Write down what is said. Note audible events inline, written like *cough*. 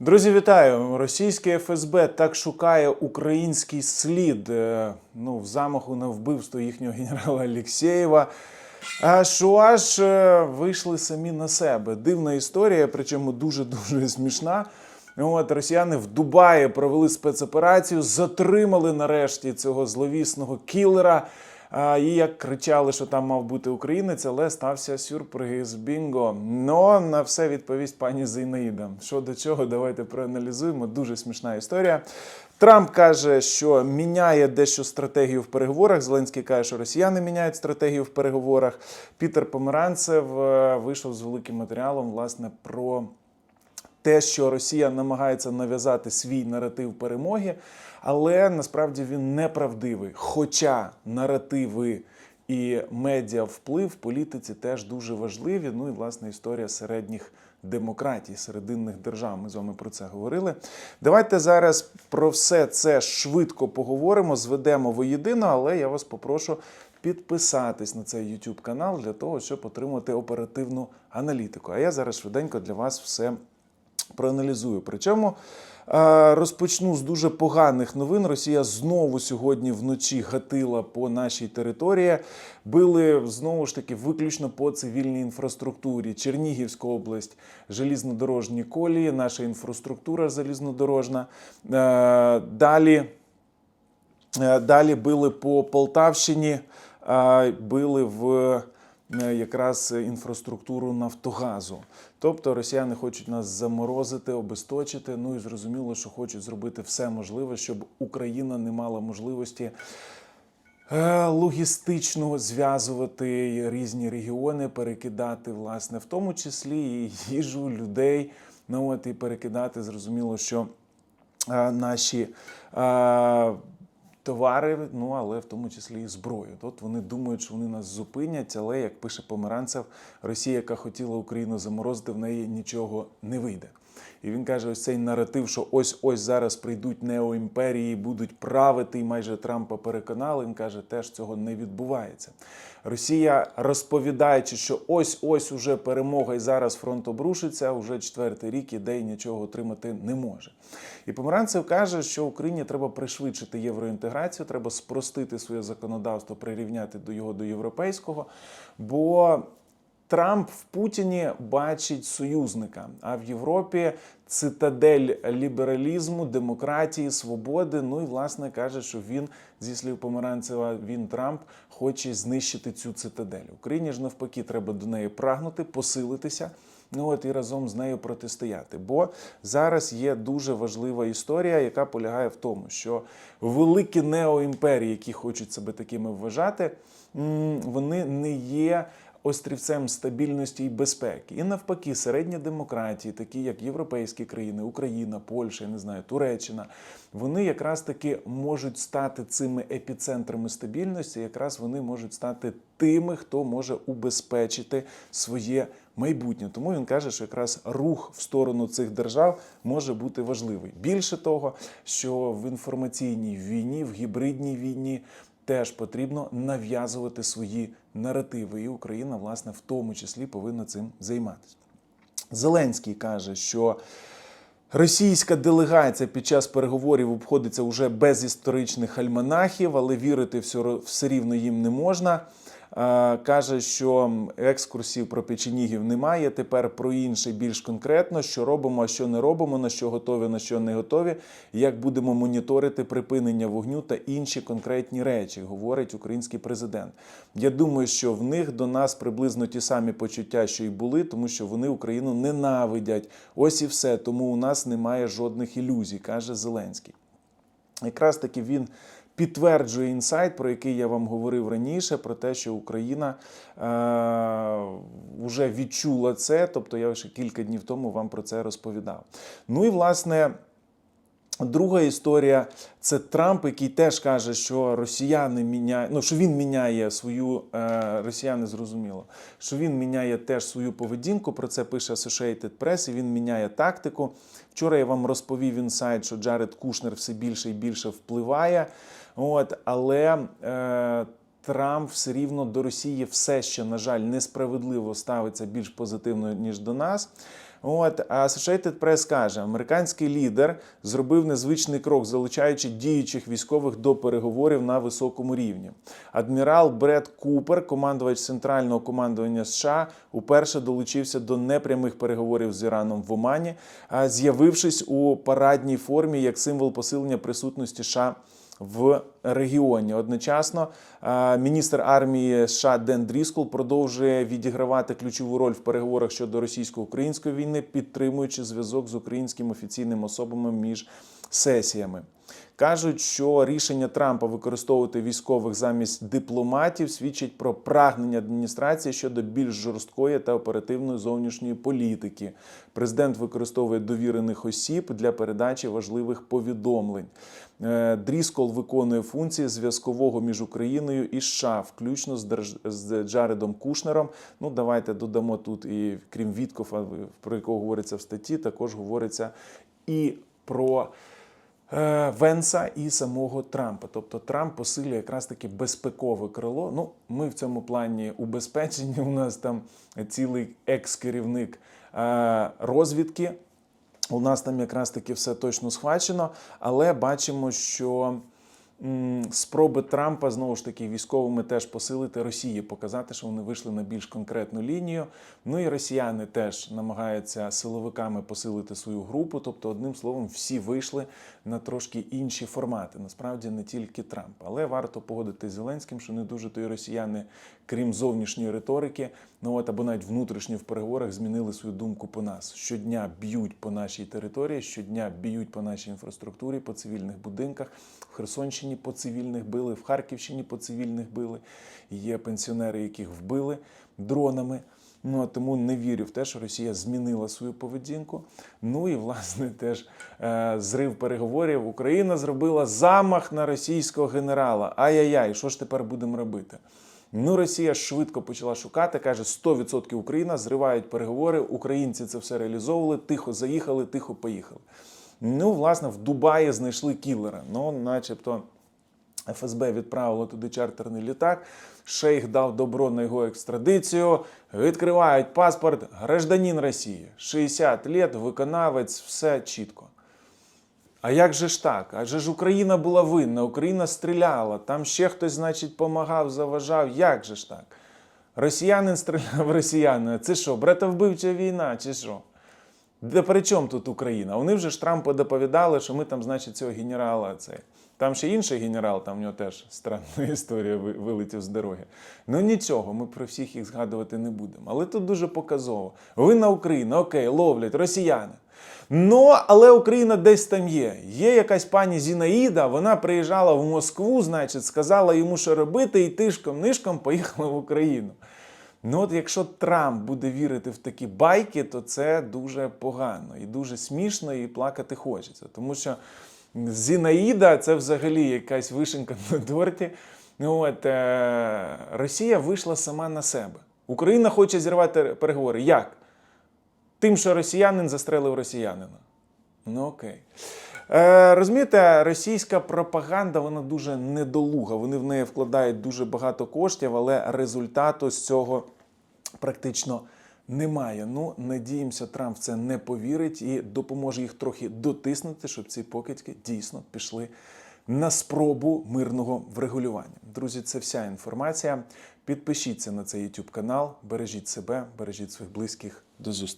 Друзі, вітаю! Російське ФСБ так шукає український слід е, ну, в замаху на вбивство їхнього генерала Алєксєєва. Що аж е, вийшли самі на себе. Дивна історія, причому дуже дуже смішна. От росіяни в Дубаї провели спецоперацію, затримали нарешті цього зловісного кілера. І як кричали, що там мав бути українець, але стався сюрприз. Бінго. Но на все відповість пані Зейнаїда. Що до чого, давайте проаналізуємо. Дуже смішна історія. Трамп каже, що міняє дещо стратегію в переговорах. Зеленський каже, що росіяни міняють стратегію в переговорах. Пітер Померанцев е, вийшов з великим матеріалом власне про те, що Росія намагається нав'язати свій наратив перемоги, але насправді він неправдивий. Хоча наративи і медіа вплив в політиці теж дуже важливі. Ну і власне історія середніх демократій, серединних держав. Ми з вами про це говорили. Давайте зараз про все це швидко поговоримо, зведемо воєдино, але я вас попрошу підписатись на цей YouTube канал для того, щоб отримати оперативну аналітику. А я зараз швиденько для вас все проаналізую. Причому е, розпочну з дуже поганих новин. Росія знову сьогодні вночі гатила по нашій території. Били знову ж таки виключно по цивільній інфраструктурі. Чернігівська область, желізнодорожні колії, наша інфраструктура залізнодорожна. Е, Далі. Е, Далі били по Полтавщині, били в якраз інфраструктуру Нафтогазу. Тобто росіяни хочуть нас заморозити, обесточити. Ну і зрозуміло, що хочуть зробити все можливе, щоб Україна не мала можливості е, логістично зв'язувати різні регіони, перекидати, власне, в тому числі і їжу людей. Ну от і перекидати, зрозуміло, що е, наші. е, Товари, ну але в тому числі і зброю. От вони думають, що вони нас зупинять, але як пише Померанцев, Росія, яка хотіла Україну заморозити, в неї нічого не вийде. І він каже: ось цей наратив, що ось ось зараз прийдуть неоімперії, будуть правити, і майже Трампа переконали. Він каже, теж цього не відбувається. Росія, розповідаючи, що ось ось уже перемога, і зараз фронт обрушиться, уже четвертий рік іде і нічого отримати не може. І Померанцев каже, що Україні треба пришвидшити євроінтеграцію, треба спростити своє законодавство, прирівняти до його до європейського. Бо Трамп в Путіні бачить союзника, а в Європі цитадель лібералізму, демократії, свободи. Ну і власне каже, що він зі слів Померанцева, він Трамп хоче знищити цю цитадель. Україні ж навпаки, треба до неї прагнути, посилитися. Ну от і разом з нею протистояти. Бо зараз є дуже важлива історія, яка полягає в тому, що великі неоімперії, які хочуть себе такими вважати, вони не є острівцем стабільності і безпеки. І навпаки, середні демократії, такі як європейські країни, Україна, Польща, я не знаю, Туреччина, вони якраз таки можуть стати цими епіцентрами стабільності. Якраз вони можуть стати тими, хто може убезпечити своє майбутнє. Тому він каже, що якраз рух в сторону цих держав може бути важливий. Більше того, що в інформаційній війні, в гібридній війні теж потрібно нав'язувати свої наративи, і Україна, власне, в тому числі повинна цим займатися. Зеленський каже, що російська делегація під час переговорів обходиться уже без історичних альманахів, але вірити все, рівно їм не можна. Е, Каже, що екскурсів про печенігів немає. Тепер про інше більш конкретно, що робимо, а що не робимо, на що готові, на що не готові, як будемо моніторити припинення вогню та інші конкретні речі, говорить український президент. Я думаю, що в них до нас приблизно ті самі почуття, що й були, тому що вони Україну ненавидять. Ось і все. Тому у нас немає жодних ілюзій, каже Зеленський. Якраз таки він підтверджує інсайт, про який я вам говорив раніше, про те, що Україна е, вже відчула це. Тобто я ще кілька днів тому вам про це розповідав. Ну і власне. Друга історія це Трамп, який теж каже, що росіяни міняють, ну що він міняє свою е, росіяни зрозуміло, що він міняє теж свою поведінку. Про це пише Associated Press, і він міняє тактику. Вчора я вам розповів інсайт, що Джаред Кушнер все більше і більше впливає. От, але е, Трамп все рівно до Росії все ще, на жаль, несправедливо ставиться більш позитивно, ніж до нас. От Associated Press каже, американський лідер зробив незвичний крок, залучаючи діючих військових до переговорів на високому рівні. Адмірал Бред Купер, командувач центрального командування США, уперше долучився до непрямих переговорів з Іраном в Омані, з'явившись у парадній формі як символ посилення присутності США в регіоні. Одночасно е, міністр армії США Ден Дріскул продовжує відігравати ключову роль в переговорах щодо російсько-української війни, підтримуючи зв'язок з українськими офіційними особами між сесіями. Кажуть, що рішення Трампа використовувати військових замість дипломатів свідчить про прагнення адміністрації щодо більш жорсткої та оперативної зовнішньої політики. Президент використовує довірених осіб для передачі важливих повідомлень. Е, Дріскол виконує функції зв'язкового між Україною і США, включно з, Держ... з Джаредом Кушнером. Ну, давайте додамо тут і крім Віткофа, про якого говориться в статті, також говориться і про. Е, Венса і самого Трампа. Тобто Трамп посилює якраз таки безпекове крило. Ну, ми в цьому плані убезпечені. *laughs* У нас там цілий екс-керівник е, розвідки. У нас там якраз таки все точно схвачено, але бачимо, що спроби Трампа знову ж таки військовими теж посилити Росії, показати, що вони вийшли на більш конкретну лінію. Ну і росіяни теж намагаються силовиками посилити свою групу. Тобто, одним словом, всі вийшли на трошки інші формати. Насправді не тільки Трамп. Але варто погодити з Зеленським, що не дуже то і росіяни, крім зовнішньої риторики, ну от або навіть внутрішньо в переговорах змінили свою думку по нас. Щодня б'ють по нашій території, щодня б'ють по нашій інфраструктурі, по цивільних будинках. В Херсонщині по цивільних били, в Харківщині по цивільних били. Є пенсіонери, яких вбили дронами. Ну а тому не вірю в те, що Росія змінила свою поведінку. Ну і власне теж е, зрив переговорів. Україна зробила замах на російського генерала. Ай-яй-яй, що ж тепер будемо робити? Ну, Росія швидко почала шукати, каже, 100% Україна зривають переговори. Українці це все реалізовували, тихо заїхали, тихо поїхали. Ну, власне, в Дубаї знайшли кілера. Ну, начебто. ФСБ відправило туди чартерний літак. Шейх дав добро на його екстрадицію. Відкривають паспорт гражданин Росії. 60 лет, виконавець, все чітко. А як же ж так? Адже ж Україна була винна, Україна стріляла, там ще хтось, значить, помагав, заважав. Як же ж так? Росіянин стріляв *laughs* росіянина. Це що, братовбивча війна, чи що? Де при чому тут Україна? Вони вже ж Трампу доповідали, що ми там, значить, цього генерала цей. Там ще інший генерал, там в нього теж странна *laughs* історія вилетів з дороги. Ну нічого, ми про всіх їх згадувати не будемо. Але тут дуже показово. Винна Україна, окей, ловлять росіяни. Ну, але Україна десь там є. Є якась пані Зінаїда, вона приїжджала в Москву, значить, сказала йому, що робити, і тишком-нишком поїхала в Україну. Ну, от якщо Трамп буде вірити в такі байки, то це дуже погано і дуже смішно, і плакати хочеться. Тому що Зінаїда це взагалі якась вишенька на торті. Ну, От, е, Росія вийшла сама на себе. Україна хоче зірвати переговори. Як? Тим, що росіянин застрелив росіянина. Ну окей. Е, розумієте, російська пропаганда вона дуже недолуга. Вони в неї вкладають дуже багато коштів, але результату з цього практично немає. Ну, надіємося, Трамп в це не повірить і допоможе їх трохи дотиснути, щоб ці покидьки дійсно пішли на спробу мирного врегулювання. Друзі, це вся інформація. Підпишіться на цей YouTube канал, бережіть себе, бережіть своїх близьких. До зустрічі.